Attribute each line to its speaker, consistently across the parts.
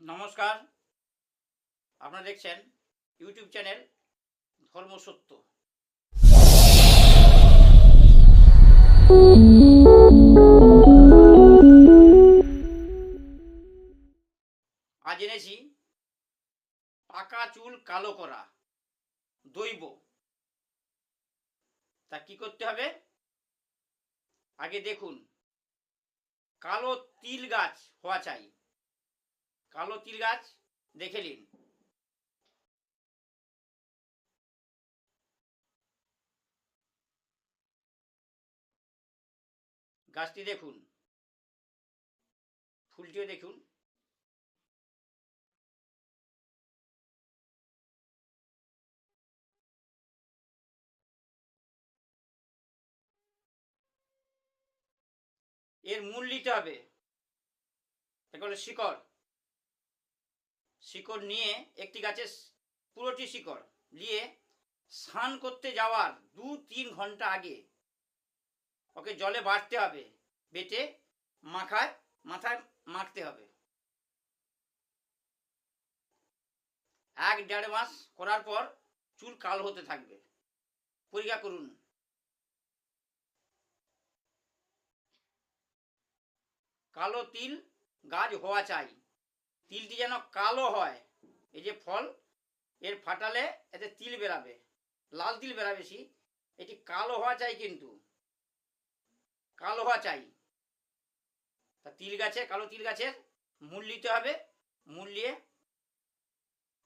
Speaker 1: নমস্কার। আপনারা দেখছেন ইউটিউব চ্যানেল ধর্মসত্য আজ এনেছি পাকা চুল কালো করা দৈব তা কি করতে হবে? আগে দেখুন, কালো তিল গাছ হওয়া চাই। কালো তিল গাছ দেখে নিন। গাছটি দেখুন। ফুলটিও দেখুন। এর মূল নিতে হবে। শিকড়। শিকড় নিয়ে একটি গাছের পুরোটি শিকড় নিয়ে স্নান করতে যাওয়ার দু তিন ঘণ্টা আগে ওকে জলে বাটতে হবে, বেটে মাখায়, মাথায় মাখতে হবে। এক দেড় মাস করার পর চুল কালো হতে থাকবে। পরীক্ষা করুন। কালো তিল গাছ হওয়া চাই। তিলটি যেন কালো হয়। এই যে ফল, এর ফাটালে এতে তিল বেরাবে। লাল তিল বেরাবে বেশি এটি কালো হওয়া চাই কিন্তু। কালো হওয়া চাই। তা তিল গাছে কালো তিল গাছের মূল নিতে হবে। মূল নিয়ে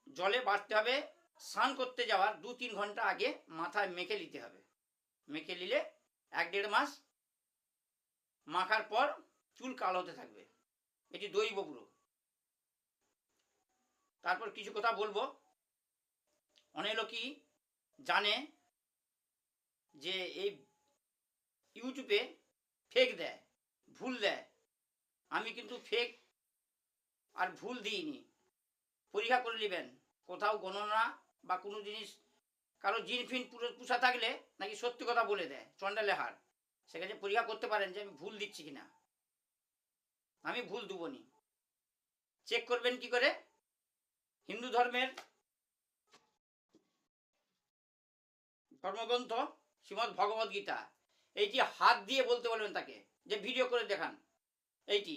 Speaker 1: জলে বাড়তে হবে। স্নান করতে যাওয়ার দু তিন ঘণ্টা আগে মাথায় মেখে নিতে হবে। মেখে নিলে এক দেড় মাস মাখার পর চুল কালো হতে থাকবে। এটি দৈব পুরো। তারপর কিছু কথা বলব। অনেক লোকই জানে যে এই ইউটিউবে ফেক দেয়, ভুল দেয়। আমি কিন্তু ফেক আর ভুল দিইনি। পরীক্ষা করে নেবেন। কোথাও গণনা বা কোনো জিনিস, কারও জিন ফিন পুষা থাকলে নাকি সত্যি কথা বলে দেয় চন্ডালে হার। সেখানে পরীক্ষা করতে পারেন যে আমি ভুল দিচ্ছি কিনা। আমি ভুল দেবনি চেক করবেন কি করে? হিন্দু ধর্মের ধর্মগ্রন্থ শ্রীমৎ ভগবত গীতা। এইটি হাত দিয়ে বলতে বলবেন তাকে, যে ভিডিও করে দেখান। এইটি।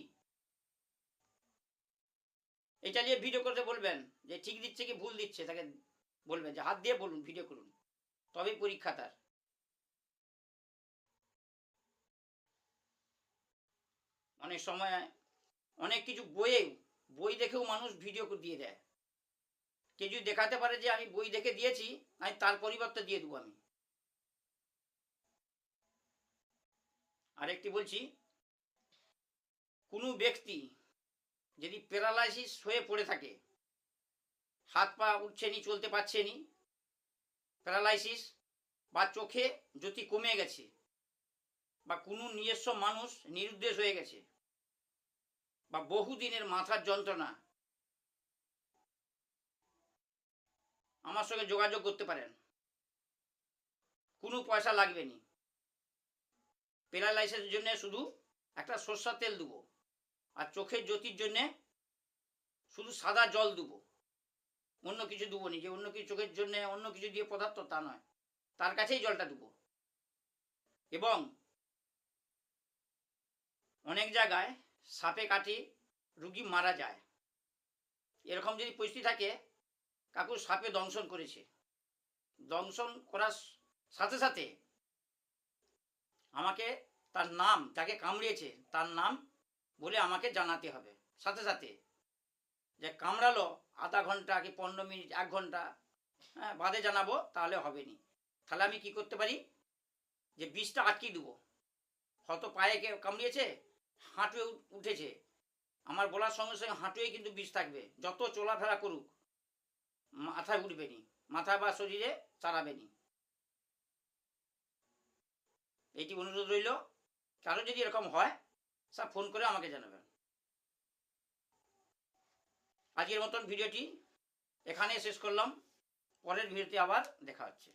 Speaker 1: এটা নিয়ে ভিডিও করতে বলবেন, যে ঠিক দিচ্ছে কি ভুল দিচ্ছে, তাকে বলবেন, যে হাত দিয়ে বলুন ভিডিও করুন। তবেই পরীক্ষা তার। অনেক সময় অনেক কিছু বইয়ে বই দেখেও মানুষ ভিডিও দিয়ে দেয়। কেউ যদি দেখাতে পারে যে আমি বই দেখে দিয়েছি, আমি তার পরিবর্তে দিয়ে দেবো আমি। আরেকটি বলছি, কোনো ব্যক্তি যদি প্যারালাইসিস হয়ে পড়ে থাকে, হাত পা উঠছে নি, চলতে পারছে নি, প্যারালাইসিস বা চোখে জ্যোতি কমে গেছে বা কোনো নিজস্ব মানুষ নিরুদ্দেশ হয়ে গেছে বা বহুদিনের মাথার যন্ত্রণা আমার সঙ্গে যোগাযোগ করতে পারেন। কোনো পয়সা লাগবে নি। প্যারালাইসিসের জন্য শুধু একটা সর্ষার তেল দেবো। আর চোখের জ্যোতির জন্যে শুধু সাদা জল দেবো। অন্য কিছু দেবো নি। যে অন্য কিছু চোখের জন্য অন্য কিছু দিয়ে পদার্থ, তা নয়। তার কাছেই জলটা দেবো। এবং অনেক জায়গায় সাপে কাটি রুগী মারা যায়। এরকম যদি পরিস্থিতি থাকে কাকু সাপে দংশন করেছে। দংশন করার সাথে সাথে আমাকে তার নাম, যাকে কামড়িয়েছে, তার নাম বলে আমাকে জানাতে হবে। সাথে সাথে যে কামড়ালো, আধা ঘণ্টা কি পনেরো মিনিট, এক ঘণ্টা হ্যাঁ বাদে জানাব, তাহলে হবে নি তাহলে আমি কি করতে পারি? যে বিষটা আটকে দেবো। হয়তো পায়ে কে কামড়িয়েছে, হাঁটুয়ে উঠেছে। আমার বলার সঙ্গে সঙ্গে হাঁটুয়ে কিন্তু বিষ থাকবে। যত চলাফেরা করুক মাথায় উঠবে নি, মাথা বা শরীরে চালাবে নি। এইটি অনুরোধ রইল, কারও যদি এরকম হয় সব ফোন করে আমাকে জানাবেন। আজকের মতন ভিডিওটি এখানে শেষ করলাম, পরের ভিডিওতে আবার দেখা হচ্ছে।